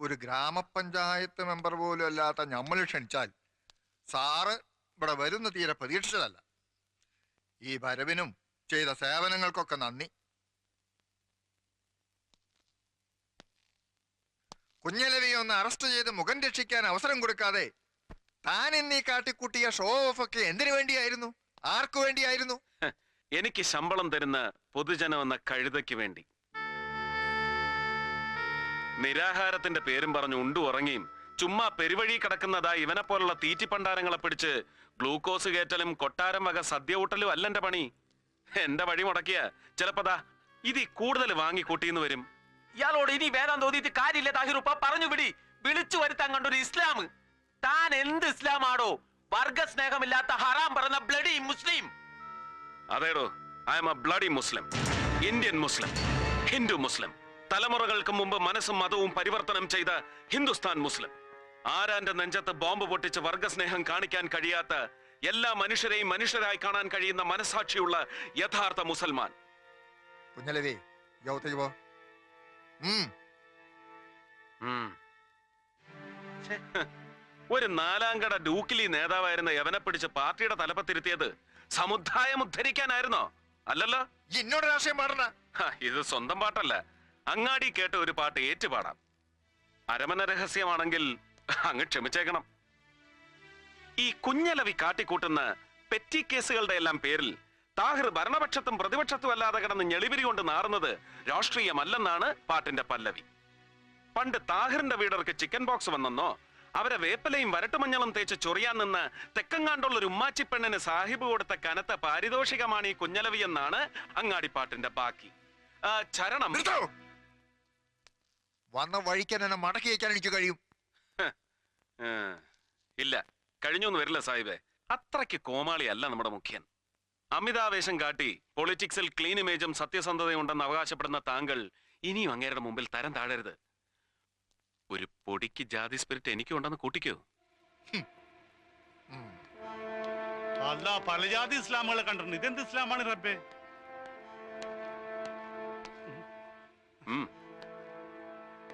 ഒരു ഗ്രാമപഞ്ചായത്ത് മെമ്പർ പോലും അല്ലാത്ത നമ്മൾ ക്ഷണിച്ചാൽ സാറ് ഇവിടെ വരുന്ന തീരെ പ്രതീക്ഷിച്ചതല്ല. ഈ വരവിനും ചെയ്ത സേവനങ്ങൾക്കൊക്കെ നന്ദി. കുഞ്ഞലവിയെ ഒന്ന് അറസ്റ്റ് ചെയ്ത് മുഖം രക്ഷിക്കാൻ അവസരം കൊടുക്കാതെ താൻ എന്നീ കാട്ടിക്കൂട്ടിയ ഷോ ഓഫ് ഒക്കെ എന്തിനു വേണ്ടിയായിരുന്നു? ആർക്കു വേണ്ടിയായിരുന്നു? എനിക്ക് ശമ്പളം തരുന്ന പൊതുജനം എന്ന കഴുതയ്ക്ക് വേണ്ടി. നിരാഹാരത്തിന്റെ പേരും പറഞ്ഞു ഉണ്ടു ഉറങ്ങിയും ചുമ്മാ പെരുവഴി കിടക്കുന്നതാ ഇവനെ പോലുള്ള തീറ്റിപ്പണ്ടാരങ്ങളെ പിടിച്ച്. ഗ്ലൂക്കോസ് കയറ്റലും കൊട്ടാരം വക സദ്യ ഊട്ടലും അല്ല എന്റെ പണി. എന്റെ വഴി മുടക്കിയ. ചിലപ്പതാ ഇതി കൂടുതൽ വാങ്ങിക്കൂട്ടിന്ന് വരും. ഇയാളോട് ഇനി വേദം തോന്നിയിട്ട് കാര്യമില്ല താഹിറുപ്പ പറഞ്ഞു വിടി. വിളിച്ചു വരുത്താൻ കണ്ടൊരു ഇസ്ലാം. താൻ എന്ത് ഇസ്ലാമാണോ വർഗസ്നേഹമില്ലാത്ത ഹറാം പറഞ്ഞ bloody Muslim. അതേടോ I am a bloody Muslim Indian Muslim Hindu Muslim തലമുറകൾക്ക് മുമ്പ് മനസ്സും മതവും പരിവർത്തനം ചെയ്ത ഹിന്ദുസ്ഥാൻ മുസ്ലിം. ആരാന്റെ നെഞ്ചത്ത് ബോംബ് പൊട്ടിച്ച് വർഗസ്നേഹം കാണിക്കാൻ കഴിയാത്ത എല്ലാ മനുഷ്യരെയും മനുഷ്യരായി കാണാൻ കഴിയുന്ന മനസാക്ഷിയുള്ള യഥാർത്ഥ മുസൽമാൻ. കുഞ്ഞലവി യോഗത്തേക്ക് പോ. ഒരു നാലാംകട ഡൂക്കിലി നേതാവായിരുന്ന യവനെ പിടിച്ച് പാർട്ടിയുടെ തലപ്പത്തിരുത്തിയത് സമുദായം ഉദ്ധരിക്കാനായിരുന്നോ? അല്ലല്ലോ? ഈ എന്നോട് രാഷ്ട്രീയം പാടണ ഇത് സ്വന്തം പാട്ടല്ല. അങ്ങാടി കേട്ട ഒരു പാട്ട് ഏറ്റുപാടാം. അരമന രഹസ്യമാണെങ്കിൽ അങ്ങ് ക്ഷമിച്ചേക്കണം. ഈ കുഞ്ഞലവി കാട്ടിക്കൂട്ടുന്ന പെറ്റി കേസുകളുടെ എല്ലാം പേരിൽ താഹിർ ഭരണപക്ഷത്തും പ്രതിപക്ഷത്തും അല്ലാതെ കിടന്ന് ഞെളിവിരി കൊണ്ട് നാറുന്നത് രാഷ്ട്രീയമല്ലെന്നാണ് പാട്ടിന്റെ പല്ലവി. പണ്ട് താഹിറിന്റെ വീടർക്ക് ചിക്കൻ ബോക്സ് വന്നെന്നോ അവരെ വേപ്പലയും വരട്ടുമഞ്ഞളും തേച്ച് ചൊറിയാൻ നിന്ന് തെക്കങ്ങാണ്ടുള്ള ഒരു ഉമ്മാച്ചിപ്പെണ്ണിന് സാഹിബ് കൊടുത്ത കനത്ത പാരിതോഷികമാണ് ഈ കുഞ്ഞലവി എന്നാണ് അങ്ങാടിപ്പാട്ടിന്റെ ബാക്കി. ചരണം. വന്ന വഴിക്കാൻ എന്നെ മടക്കി വയ്ക്കാൻ എനിക്ക് കഴിയും. ഇല്ല. കഴിഞ്ഞൊന്നും വരില്ല സാഹിബേ. അത്രയ്ക്ക് കോമാളി അല്ല നമ്മുടെ മുഖ്യൻ. അമിതാവേശം കാട്ടി പൊളിറ്റിക്സിൽ ക്ലീൻ ഇമേജും സത്യസന്ധതയുണ്ടെന്ന് അവകാശപ്പെടുന്ന താങ്കൾ ഇനിയും അങ്ങേരുടെ മുമ്പിൽ തരം താഴരുത്. ഒരു പൊടിക്ക് ജാതി സ്പിരിറ്റ് എനിക്കും ഉണ്ടെന്ന് കൂട്ടിക്കോ. അല്ല പല ജാതി ഇസ്ലാമുകളെ കണ്ടിട്ടുണ്ട്. ഇതെന്ത് ഇസ്ലാമാണ് റബ്ബേ.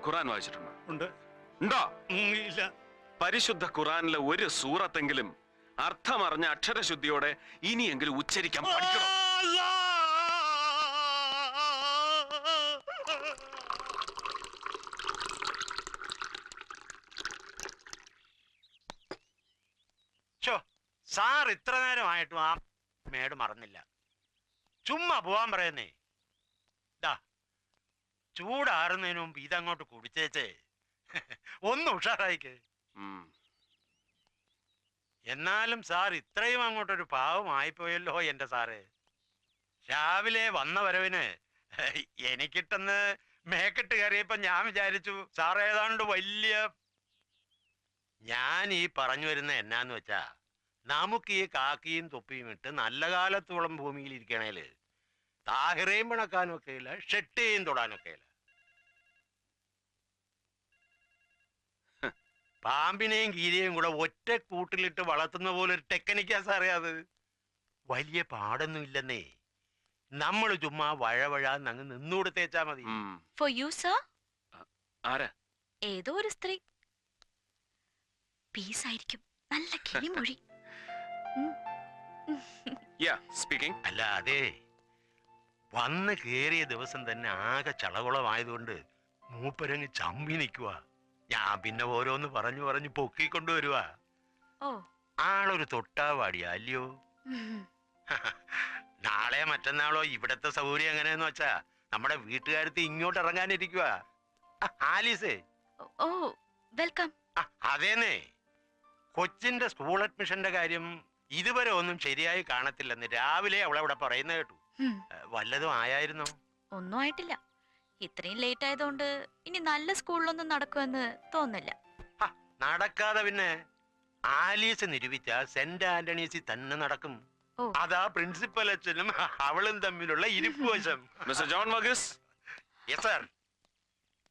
ഖുറാൻ വായിച്ചിട്ടുണ്ടോ? ഉണ്ട്. ഉണ്ടോ? ഇല്ല. പരിശുദ്ധ ഖുറാനിലെ ഒരു സൂറത്തെങ്കിലും അർത്ഥമറിഞ്ഞ അക്ഷരശുദ്ധിയോടെ ഇനിയെങ്കിലും ഉച്ചരിക്കാൻ പഠിക്കണം? സാർ ഇത്ര നേരമായിട്ടും ആ മേട് മറന്നില്ല. ചുമ്മാ പോവാൻ പറയുന്നേ. ചൂടാറുന്നതിന് മുമ്പ് ഇതങ്ങോട്ട് കുടിച്ചേച്ചേ ഒന്ന് ഉഷാറായിക്കേ. എന്നാലും സാർ ഇത്രയും അങ്ങോട്ടൊരു പാവമായിപ്പോയല്ലോ എന്റെ സാറ്. രാവിലെ വന്ന വരവിന് എനിക്കിട്ടെന്ന് മേക്കെട്ട് കയറിയപ്പോ ഞാൻ വിചാരിച്ചു സാർ ഏതാണ്ട് വലിയ ഞാൻ ഈ പറഞ്ഞു വരുന്ന എന്നാന്ന് വെച്ചാ നമുക്ക് ഈ കാക്കിയും തൊപ്പിയും ഇട്ട് നല്ല കാലത്തോളം ഭൂമിയിൽ ഇരിക്കണേൽ താഹിറയും പിണക്കാനും ഒക്കെ ഇല്ല ഷെട്ടിയും തൊടാനൊക്കെ ഇല്ല പാമ്പിനെയും കീരിയെയും കൂടെ ഒറ്റ കൂട്ടിലിട്ട് വളർത്തുന്ന പോലെ ഒരു ടെക്നിക്കാ സാറേ അത്. വലിയ പാടൊന്നും ഇല്ലെന്നേ. നമ്മൾ ചുമ്മാ വഴവഴാന്ന് അങ്ങ് നിന്നുകൊടുത്തേച്ചാ മതി. ഉം. ഫോർ യു സർ ആരാ? ഏതോ ഒരു സ്ത്രീ. പീസ് ആയിരിക്കും നല്ല കിളിമൊഴി. സ്പീക്കിംഗ് അല്ല അതെ. വന്ന് കേറിയ ദിവസം തന്നെ ആകെ ചളകുളമായതുകൊണ്ട് മൂപ്പരങ്ങ് ചമ്പി നിൽക്കുക ഞാൻ പിന്നെ ഓരോന്ന് പറഞ്ഞു പറഞ്ഞു പൊക്കിക്കൊണ്ടുവരുവാ ഓ. ആളൊരു തൊട്ടാവാടിയ അല്ലയോ. നാളെ മറ്റന്നാളോ ഇവിടത്തെ സൗകര്യം എങ്ങനെയെന്ന് വെച്ചാ നമ്മുടെ വീട്ടുകാരത്ത് ഇങ്ങോട്ട് ഇറങ്ങാനിരിക്കുക ആലീസേ. ഓ വെൽക്കം. അതേനേ അതേന്നേ. കൊച്ചിന്റെ സ്കൂൾ അഡ്മിഷന്റെ കാര്യം ഇതുവരെ ഒന്നും ശരിയായി കാണത്തില്ലെന്ന് രാവിലെ അവളവിടെ പറയുന്ന കേട്ടു. വല്ലതും ആയായിരുന്നോ? ഒന്നും ആയിട്ടില്ല. ഇത്രയും ലേറ്റ് ആയതുകൊണ്ട് ഇനി നല്ല സ്കൂളിലൊന്നും നടക്കുമെന്ന് തോന്നില്ല നടക്കാതെ പിന്നെ ആലീസ് നിരൂപിച്ച സെന്റ് ആന്റണീസിൽ തന്നെ നടക്കും. അതാ പ്രിൻസിപ്പൽ അച്ഛനും അവളും തമ്മിലുള്ള ഇരിപ്പ് വശം. Mister John മഗസ് yes sir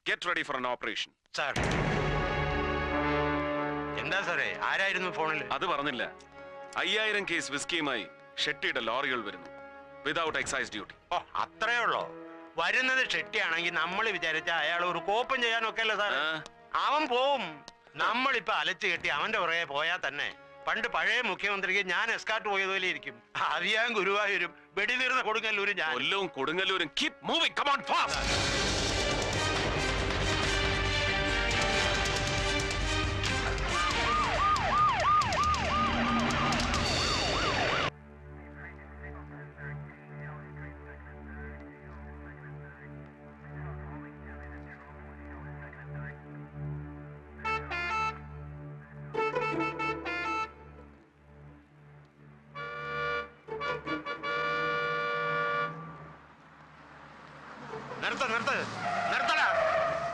get ready for an operation sir എന്താ സാറേ? ആരായിരുന്നു ഫോണിൽ അത് പറഞ്ഞില്ല. അയ്യായിരം കേസ് വിസ്കിയുമായി ഷെട്ടിയുടെ ലോറികൾ വരുന്നു. വിതൗട്ട് എക്സൈസ് ഡ്യൂട്ടി ഓ അത്രേ ഉള്ളോ? വരുന്നത് ഷെട്ടിയാണെങ്കിൽ നമ്മൾ വിചാരിച്ച അയാൾ ഒരു കോപ്പം ചെയ്യാനൊക്കെ അല്ലേ സാർ അവൻ പോവും. നമ്മളിപ്പോ അലച്ചു കെട്ടി അവന്റെ പുറകെ പോയാ തന്നെ. പണ്ട് പഴയ മുഖ്യമന്ത്രിക്ക് ഞാൻ എസ്കാർട്ട് പോയതുപോലെ ഇരിക്കും. അറിയാൻ ഗുരുവായൂരും വെടിതീർന്ന കൊടുങ്ങല്ലൂരും ഞാൻ. കൊല്ലവും കൊടുങ്ങല്ലൂരും. Keep moving come on fast നിർത്ത് നിർത്ത്. നിർത്തടാ.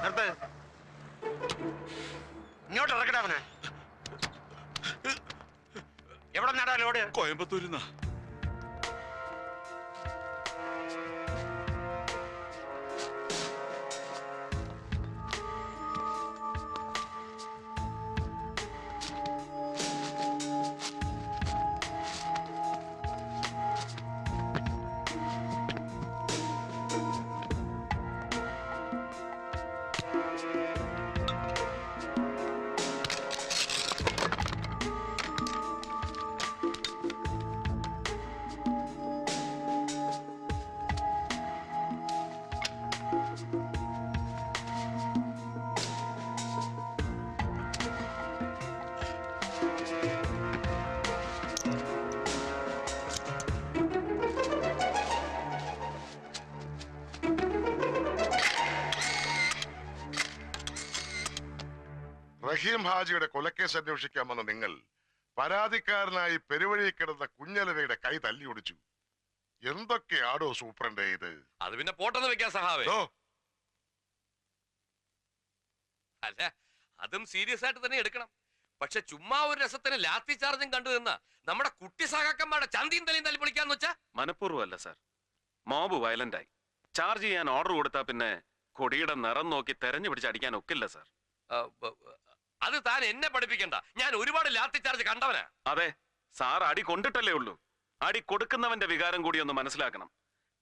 നിർത്ത്. ഇങ്ങോട്ട് അവനെ. എവിടെ നടാ ലോഡ്? കോയമ്പത്തൂരിന്നാ റഹീം ഹാജിയുടെ കൊലക്കേസ് അന്വേഷിക്കാൻ വന്ന നിങ്ങൾ പരാതിക്കാരനായി പെരുവഴി കിടന്ന കുഞ്ഞലവയുടെ കൈ തല്ലി ഒടിച്ചു. എന്തൊക്കെയാടോ സൂപ്രണ്ടേ ഇത്? അത് പിന്നെ പോട്ടെന്ന് വെക്കാൻ സഹാവേ. ഓ അല്ല അതും സീരിയസ് ആയിട്ട് തന്നെ എടുക്കണം. പക്ഷെ ചുമ്മാ ഒരു രസത്തിന് ലാത്തി ചാർജും കണ്ടു നിന്ന നമ്മുടെ കുട്ടി സഹാക്കന്മാരുടെ ചന്തിയും തലയും തല്ലി പൊളിക്കാന്ന് വെച്ചാ? മനഃപൂർവമല്ല സാർ. മോബ് വയലന്റ് ആയി. ചാർജ് ചെയ്യാൻ ഓർഡർ കൊടുത്താ പിന്നെ കൊടിയുടെ നിറം നോക്കി തെരഞ്ഞു പിടിച്ച് അടിക്കാൻ ഒക്കില്ല സാർ. അത് താൻ എന്നെ പഠിപ്പിക്കണ്ട. ഞാൻ ഒരുപാട് ലാത്തി ചാർജ് കണ്ടവനാ. അതെ സാർ അടി കൊണ്ടിട്ടല്ലേ ഉള്ളൂ. അടി കൊടുക്കുന്നവന്റെ വികാരം കൂടി ഒന്ന് മനസ്സിലാക്കണം.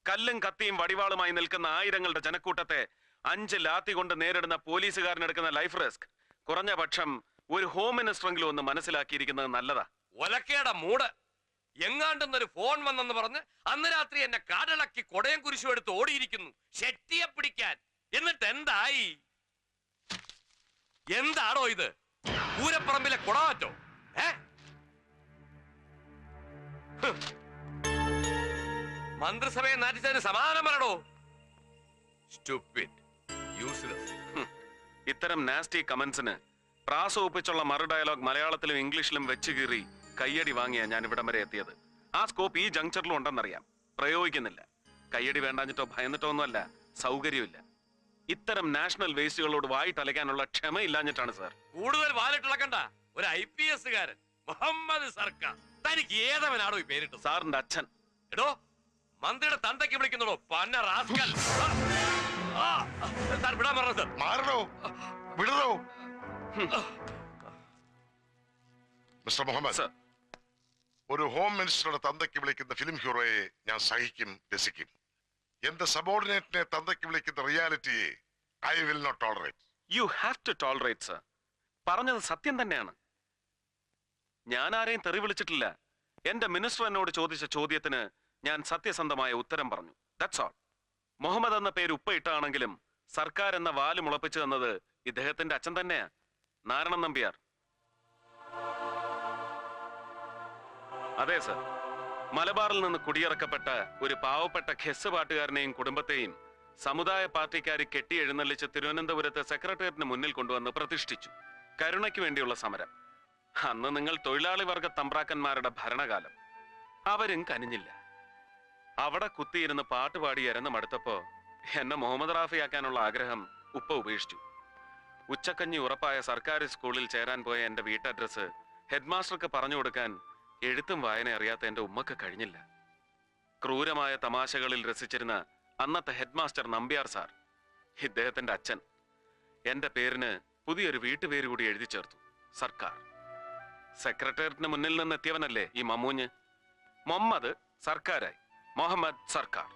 കല്ലും കത്തിയും വടിവാളുമായി നിൽക്കുന്ന ആയിരങ്ങളുടെ ജനക്കൂട്ടത്തെ അഞ്ച് ലാത്തി കൊണ്ട് നേരിടുന്ന പോലീസുകാരനെടുക്കുന്ന ലൈഫ് റിസ്ക്. കുറഞ്ഞ പക്ഷം ഒരു ഹോം മിനിസ്റ്ററെങ്കിലും ഒന്ന് മനസ്സിലാക്കിയിരിക്കുന്നത് നല്ലതാ. ഒലക്കേടെ മൂട്. എങ്ങാണ്ടെന്നൊരു ഫോൺ വന്നെന്ന് പറഞ്ഞ് അന്ന് രാത്രി എന്നെ കാടിളക്കി കൊടയം കുരിശും എടുത്ത് ഓടിയിരിക്കുന്നു. ശെട്ടിയെ പിടിക്കാൻ. എന്നിട്ട് എന്തായി? എന്താണോ ഇത്? പൂരപ്പറമ്പിലെ കുടമാറ്റോ? ഏ. മന്ത്രിസഭയെ നാറ്റിച്ചതിന് സമാധാനം പറയണോ സ്റ്റുപ്പിഡ് ഇത്തരം നാസ്റ്റി കമന്റ്സിന് പ്രാസ ഒപ്പിച്ചുള്ള മറു ഡയലോഗ് മലയാളത്തിലും ഇംഗ്ലീഷിലും വെച്ച് കീറി കയ്യടി വാങ്ങിയ ഞാൻ ഇവിടം വരെ എത്തിയത്. ആ സ്കോപ്പ് ഈ ജംഗ്ഷനിലും ഉണ്ടെന്നറിയാം. പ്രയോഗിക്കുന്നില്ല. കയ്യടി വേണ്ടാഞ്ഞിട്ടോ ഭയന്നിട്ടോ ഒന്നുമല്ല. സൗകര്യമില്ല. ഇത്തരം നാഷണൽ വേസ്റ്റുകളോട് വായി തലയ്ക്കാനുള്ള ക്ഷമയില്ലാഞ്ഞിട്ടാണ് സാർ. കൂടുതൽ വാലിട്ടിളക്കണ്ട ഒരു ഐ പി എസ് കാരൻ മുഹമ്മദ് സർക്കാർ. തനിക്ക് ഏതവനാണോ ഈ പേരിട്ട് സാറിന്റെ അച്ഛൻ. എടോ മന്ത്രിയുടെ തന്തയ്ക്ക് വിളിക്കുന്നുണ്ടോ പന്ന റാസ്കൽ. ആ, സാർ വിടാൻ പറഞ്ഞത് മാറണോ? വിടണോ? Mister Muhammad sir. ഒരു ഹോം മിനിസ്റ്ററുടെ തന്തയ്ക്ക് വിളിക്കുന്ന ഫിലിം ഹീറോയെ ഞാൻ സഹിക്കും രസിക്കും. എന്റെ സബോർഡിനേറ്റിനെ തന്തയ്ക്ക് വിളിക്കുന്ന റിയാലിറ്റിയെ I will not tolerate. You have to tolerate sir പറഞ്ഞത് സത്യം തന്നെയാണ്. ഞാൻ ആരെയും തെറി വിളിച്ചിട്ടില്ല. എന്റെ മിനിസ്റ്റർ എന്നോട് ചോദിച്ച ചോദ്യത്തിന് ഞാൻ സത്യസന്ധമായ ഉത്തരം പറഞ്ഞു. ദാറ്റ്സ് ഓൾ മുഹമ്മദ് എന്ന പേര് ഉപ്പയിട്ടാണെങ്കിലും സർക്കാർ എന്ന വാൽ മുളപ്പിച്ചു തന്നത് ഇദ്ദേഹത്തിന്റെ അച്ഛൻ തന്നെയാ. നാരായണൻ നമ്പിയാർ. അതെ സർ മലബാറിൽ നിന്ന് കുടിയിറക്കപ്പെട്ട ഒരു പാവപ്പെട്ട ഖെസ് പാട്ടുകാരനെയും കുടുംബത്തെയും സമുദായ പാർട്ടിക്കാരി കെട്ടി എഴുന്നള്ളിച്ച് തിരുവനന്തപുരത്തെ സെക്രട്ടേറിയറ്റിന് മുന്നിൽ കൊണ്ടുവന്ന് പ്രതിഷ്ഠിച്ചു. കരുണയ്ക്ക് വേണ്ടിയുള്ള സമരം. അന്ന് നിങ്ങൾ തൊഴിലാളി വർഗ തമ്പ്രാക്കന്മാരുടെ ഭരണകാലം. അവരും കനിഞ്ഞില്ല. അവിടെ കുത്തിയിരുന്ന് പാട്ടുപാടി ഇരന്ന് മടുത്തപ്പോ എന്നെ മുഹമ്മദ് റാഫിയാക്കാനുള്ള ആഗ്രഹം ഉപ്പ ഉപേക്ഷിച്ചു. ഉച്ചക്കഞ്ഞി ഉറപ്പായ സർക്കാർ സ്കൂളിൽ ചേരാൻ പോയ എന്റെ വീട്ടഡ്രസ്സ് ഹെഡ്മാസ്റ്റർക്ക് പറഞ്ഞു കൊടുക്കാൻ എഴുത്തും വായന അറിയാത്ത എന്റെ ഉമ്മക്ക് കഴിഞ്ഞില്ല. ക്രൂരമായ തമാശകളിൽ രസിച്ചിരുന്ന അന്നത്തെ ഹെഡ്മാസ്റ്റർ നമ്പ്യാർ സാർ ഇദ്ദേഹത്തിന്റെ അച്ഛൻ എന്റെ പേരിന് പുതിയൊരു വീട്ടുപേര് കൂടി എഴുതി ചേർത്തു സർക്കാർ. സെക്രട്ടേറിയറ്റിന് മുന്നിൽ നിന്ന് എത്തിയവനല്ലേ ഈ മമ്മൂഞ്ഞ്? മുഹമ്മദ് സർക്കാരായി മുഹമ്മദ് സർക്കാർ.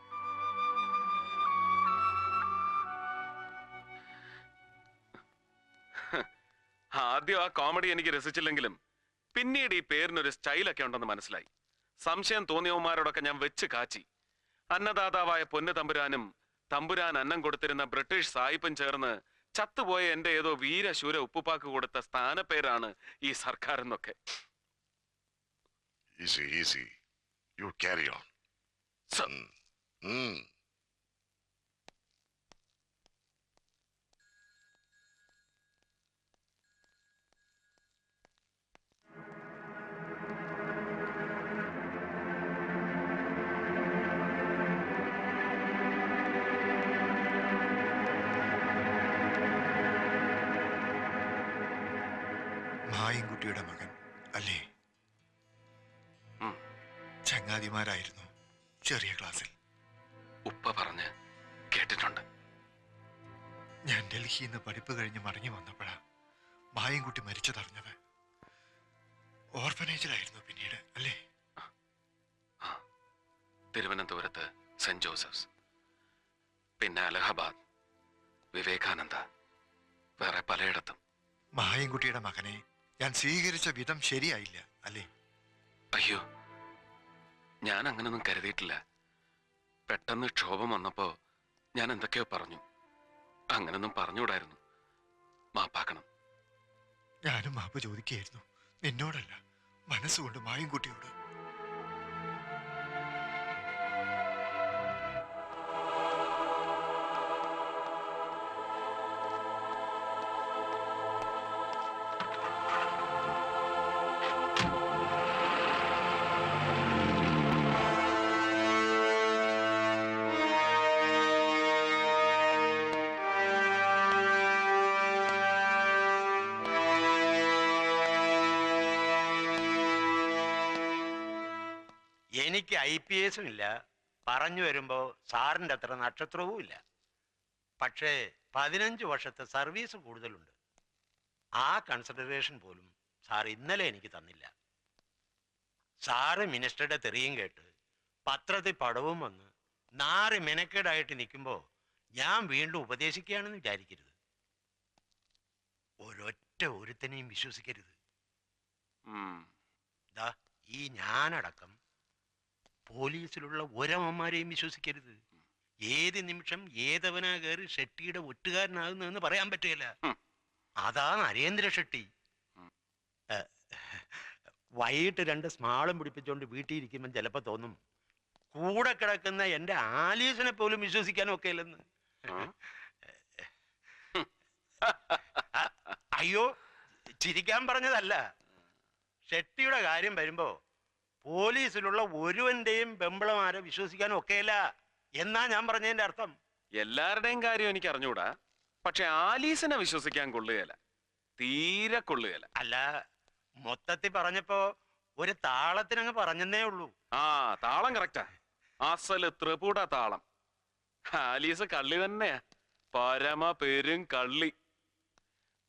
ആദ്യം ആ കോമഡി എനിക്ക് രസിച്ചില്ലെങ്കിലും പിന്നീട് ഈ പേരിനൊരു സ്റ്റൈലൊക്കെ ഉണ്ടെന്ന് മനസ്സിലായി. സംശയം തോന്നിയവന്മാരോടൊക്കെ ഞാൻ വെച്ച് കാച്ചി. അന്നദാതാവായ പൊന്നു തമ്പുരാനും തമ്പുരാൻ അന്നം കൊടുത്തിരുന്ന ബ്രിട്ടീഷ് സായിപ്പും ചേർന്ന് ചത്തുപോയ എന്റെ ഏതോ വീരശൂര ഉപ്പുപ്പാക്ക് കൊടുത്ത സ്ഥാനപ്പേരാണ് ഈ സർക്കാർ എന്നൊക്കെ. Easy easy you carry on ചങ്ങാതിമാരായിരുന്നു ചെറിയ ക്ലാസ്സിൽ. ഉപ്പ പറഞ്ഞ് കേട്ടിട്ടുണ്ട്. ഞാൻ ഡൽഹിയിൽ നിന്ന് പഠിപ്പ് കഴിഞ്ഞ് മടങ്ങി വന്നപ്പോഴാ മായൻകുട്ടി മരിച്ചതറിഞ്ഞത് ഓർഫനേജിലായിരുന്നു പിന്നീട് അല്ലേ? തിരുവനന്തപുരത്ത് സെന്റ് ജോസഫ്സ്. പിന്നെ അലഹബാദ് വിവേകാനന്ദ വേറെ പലയിടത്തും. മായൻകുട്ടിയുടെ മകനെ ഞാൻ സ്വീകരിച്ച വിധം ശരിയായില്ല അല്ലേ? അയ്യോ ഞാൻ അങ്ങനൊന്നും കരുതിയിട്ടില്ല. പെട്ടെന്ന് ക്ഷോഭം വന്നപ്പോൾ ഞാൻ എന്തൊക്കെയോ പറഞ്ഞു. അങ്ങനൊന്നും പറഞ്ഞുകൂടായിരുന്നു. മാപ്പാക്കണം. ഞാനും മാപ്പ് ചോദിക്കുകയായിരുന്നു. നിന്നോടല്ല മനസ്സുകൊണ്ട് മായൻകുട്ടിയോട്. എനിക്ക് ഐ പി എസും ഇല്ല. പറഞ്ഞു വരുമ്പോൾ സാറിന്റെ അത്ര നക്ഷത്രവും ഇല്ല. പക്ഷേ പതിനഞ്ച് വർഷത്തെ സർവീസ് കൂടുതലുണ്ട്. ആ കൺസിഡറേഷൻ പോലും സാർ ഇന്നലെ എനിക്ക് തന്നില്ല. സാറ് മിനിസ്റ്ററുടെ തെറിയും കേട്ട് പത്രത്തിൽ പടവും വന്ന് നാറ് മെനക്കേടായിട്ട് നിൽക്കുമ്പോൾ ഞാൻ വീണ്ടും ഉപദേശിക്കുകയാണെന്ന് വിചാരിക്കരുത്. ഒരൊറ്റ ഒരുത്തനെയും വിശ്വസിക്കരുത്. ദാ ഈ ഞാനടക്കം പോലീസിലുള്ള ഒരമ്മമാരെയും വിശ്വസിക്കരുത്. ഏത് നിമിഷം ഏതവനാ കയറി ഷെട്ടിയുടെ ഒറ്റുകാരനാകുന്നതെന്ന് പറയാൻ പറ്റുകയില്ല. അതാ നരേന്ദ്ര ഷെട്ടി. വൈകിട്ട് രണ്ട് സ്മാളും പിടിപ്പിച്ചുകൊണ്ട് വീട്ടിൽ ഇരിക്കുമ്പോൾ ചിലപ്പോൾ തോന്നും കൂടെ കിടക്കുന്ന എന്റെ ആലീസിനെ പോലും വിശ്വസിക്കാനും ഒക്കെ ഇല്ലെന്ന് അയ്യോ ചിരിക്കാൻ പറഞ്ഞതല്ല. ഷെട്ടിയുടെ കാര്യം വരുമ്പോ പോലീസിലുള്ള ഒരുവന്റെയും ബെമ്പളമാരെ വിശ്വസിക്കാൻ ഒക്കെയല്ല എന്നാ ഞാൻ പറഞ്ഞതിന്റെ അർത്ഥം. എല്ലാവരുടെയും കാര്യം എനിക്ക് അറിഞ്ഞൂടാ പക്ഷെ ആലീസിനെ വിശ്വസിക്കാൻ കൊള്ളുകയല്ല. തീരെ കൊള്ളുകയല്ല. അല്ല മൊത്തത്തിൽ പറഞ്ഞപ്പോ ഒരു താളത്തിനങ്ങ് പറഞ്ഞെന്നേ ഉള്ളൂ. ആ താളം കറക്റ്റാ അസൽ ത്രിപുട താളം. ആലീസ് കള്ളി തന്നെയാ. പരമ പെരും കള്ളി.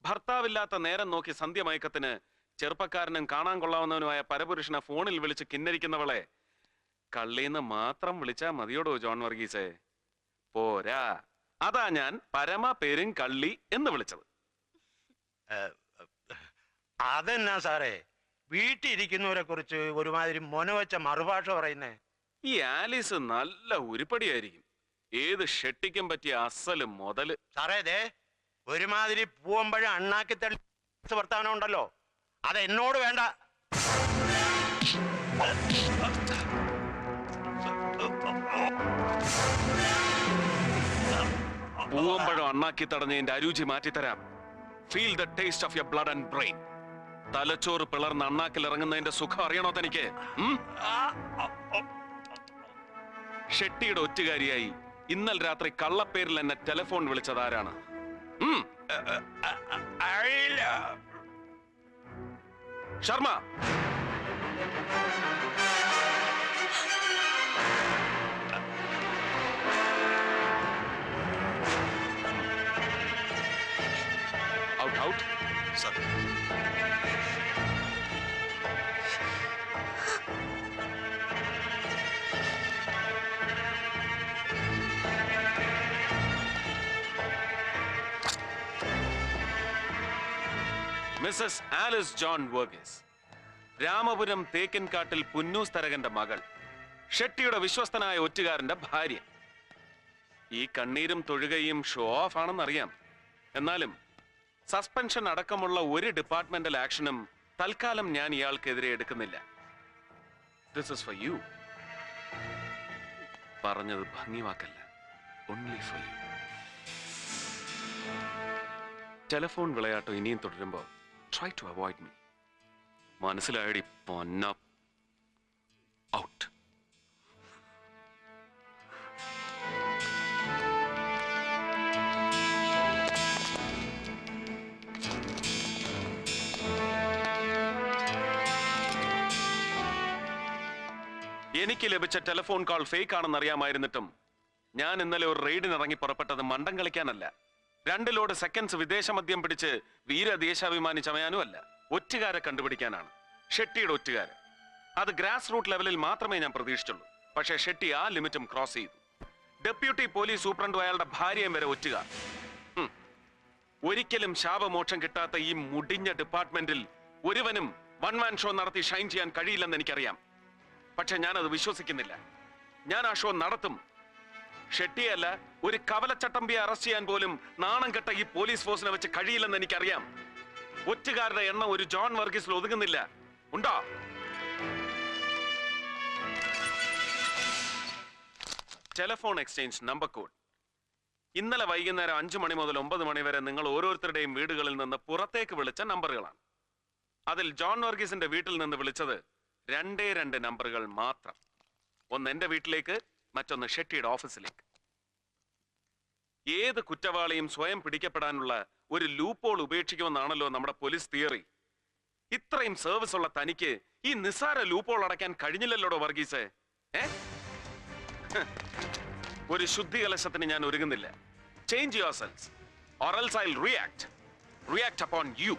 ഭർത്താവില്ലാത്ത നേരം നോക്കി സന്ധ്യമയക്കത്തിന് ചെറുപ്പക്കാരനും കാണാൻ കൊള്ളാവുന്നവനുമായ പരപുരുഷനെ ഫോണിൽ വിളിച്ച് കിന്നരിക്കുന്നവളെ കള്ളീന്ന് മാത്രം വിളിച്ചാ മതിയോടോ ജോൺ വർഗീസേ? പോരാ. അതാ ഞാൻ പരമ പേരും കള്ളി എന്ന് വിളിച്ചത്. അതെന്നാ സാറേ? വീട്ടിൽ ഇരിക്കുന്നവരെ കുറിച്ച് ഒരുമാതിരി മൊനവച്ച മറുഭാഷ പറയുന്നേ. ഈ ആലീസ് നല്ല ഉരുപ്പടിയായിരിക്കും. ഏത് ഷെട്ടിക്കും പറ്റിയ അസൽ മുതൽ. സാറേ ദേ ഒരുമാതിരി പൂവമ്പഴം അണ്ണാക്കി തള്ളി വർത്താനം ഉണ്ടല്ലോ. അത് എന്നോട് വേണ്ട പൂവമ്പഴം അണ്ണാക്കി തടഞ്ഞതിന്റെ അരുചി മാറ്റിത്തരാം feel the taste of your blood and brain തലച്ചോറ് പിളർന്ന് അണ്ണാക്കിൽ ഇറങ്ങുന്നതിന്റെ സുഖം അറിയണോ തനിക്ക്? ഷെട്ടിയുടെ ഒറ്റുകാരിയായി ഇന്നൽ രാത്രി കള്ളപ്പേരിൽ എന്നെ ടെലിഫോൺ വിളിച്ചത് ആരാണ് Sharma. Out out sir Mrs Alice John Varghese Ramapuram Thekkinkattil Punnoose തരകന്റെ മകൾ. ഷെട്ടിയുടെ വിശ്വസ്തനായ ഒറ്റുകാരന്റെ ഭാര്യ. ഈ കണ്ണീരും തൊഴുകയും ഷോ ഓഫ് ആണെന്നറിയാം. എന്നാലും സസ്പെൻഷൻ അടക്കമുള്ള ഒരു ഡിപ്പാർട്ട്മെന്റൽ ആക്ഷനും തൽക്കാലം ഞാൻ ഇയാൾക്കെതിരെ എടുക്കുന്നില്ല. ദിസ് ഇസ് ഫോർ യു പറഞ്ഞത് ഭംഗിവാക്കല്ല. ഓൺലി ഫോർ യു ടെലിഫോൺ വിളയാട്ടം ഇനിയും തുടരുമ്പോൾ ട്രൈ ടു അവോയ്ഡ് മീ മനസ്സിലായടി പൊന്ന. ഔട്ട് എനിക്ക് ലഭിച്ച ടെലിഫോൺ കോൾ ഫേക്ക് ആണെന്ന് അറിയാമായിരുന്നിട്ടും ഞാൻ ഇന്നലെ ഒരു റെയ്ഡിന് ഇറങ്ങി പുറപ്പെട്ടത് മണ്ടം കളിക്കാനല്ല. രണ്ട് ലോഡ് സെക്കൻഡ്സ് വിദേശ മദ്യം പിടിച്ച് വീര ദേശാഭിമാനി ചമയാനും അല്ല ഒറ്റുകാരെ കണ്ടുപിടിക്കാനാണ്. ഷെട്ടിയുടെ ഒറ്റുകാരെ അത് ഗ്രാസ് റൂട്ട് ലെവലിൽ മാത്രമേ ഞാൻ പ്രതീക്ഷിച്ചുള്ളൂ. പക്ഷേ ഷെട്ടി ആ ലിമിറ്റും ക്രോസ് ചെയ്തു. ഡെപ്യൂട്ടി പോലീസ് സൂപ്രണ്ടും അയാളുടെ ഭാര്യയും വരെ ഒറ്റുകാർ. ഹും. ഒരിക്കലും ശാപമോക്ഷം കിട്ടാത്ത ഈ മുടിഞ്ഞ ഡിപ്പാർട്ട്മെന്റിൽ ഒരുവനും വൺ മാൻ ഷോ നടത്തി ഷൈൻ ചെയ്യാൻ കഴിയില്ലെന്ന് എനിക്കറിയാം. പക്ഷെ ഞാനത് വിശ്വസിക്കുന്നില്ല. ഞാൻ ആ ഷോ നടത്തും. ഷെട്ടിയല്ല ഒരു കവലച്ചട്ടമ്പിയെ അറസ്റ്റ് ചെയ്യാൻ പോലും നാണം കെട്ട ഈ പോലീസ് ഫോഴ്സിനെ വെച്ച് കഴിയില്ലെന്ന് എനിക്കറിയാം. ഒറ്റുകാരുടെ എണ്ണം ഒരു ജോൺ വർഗീസിൽ ഒതുങ്ങുന്നില്ല. ഉണ്ടോ? ടെലഫോൺ എക്സ്ചേഞ്ച് നമ്പർ കോഡ് ഇന്നലെ വൈകുന്നേരം അഞ്ചു മണി മുതൽ ഒമ്പത് മണി വരെ നിങ്ങൾ ഓരോരുത്തരുടെയും വീടുകളിൽ നിന്ന് പുറത്തേക്ക് വിളിച്ച നമ്പറുകളാണ്. അതിൽ ജോൺ വർഗീസിന്റെ വീട്ടിൽ നിന്ന് വിളിച്ചത് രണ്ടേ രണ്ട് നമ്പറുകൾ മാത്രം. ഒന്ന് എന്റെ വീട്ടിലേക്ക് മറ്റൊന്ന് ഷെട്ടിയുടെ ഓഫീസിലേക്ക്. ഏത് കുറ്റവാളിയും സ്വയം പിടിക്കപ്പെടാനുള്ള ഒരു ലൂപ്പോൾ ഉപേക്ഷിക്കുമെന്നാണല്ലോ നമ്മുടെ പോലീസ് തിയറി. ഇത്രയും സർവീസ് ഉള്ള തനിക്ക് ഈ നിസ്സാര ലൂപ്പോൾ അടയ്ക്കാൻ കഴിഞ്ഞില്ലല്ലോടോ വർഗീസേ. ഒരു ശുദ്ധി കലശത്തിന് ഞാൻ ഒരുങ്ങുന്നില്ല. Change your cells or else I react react upon you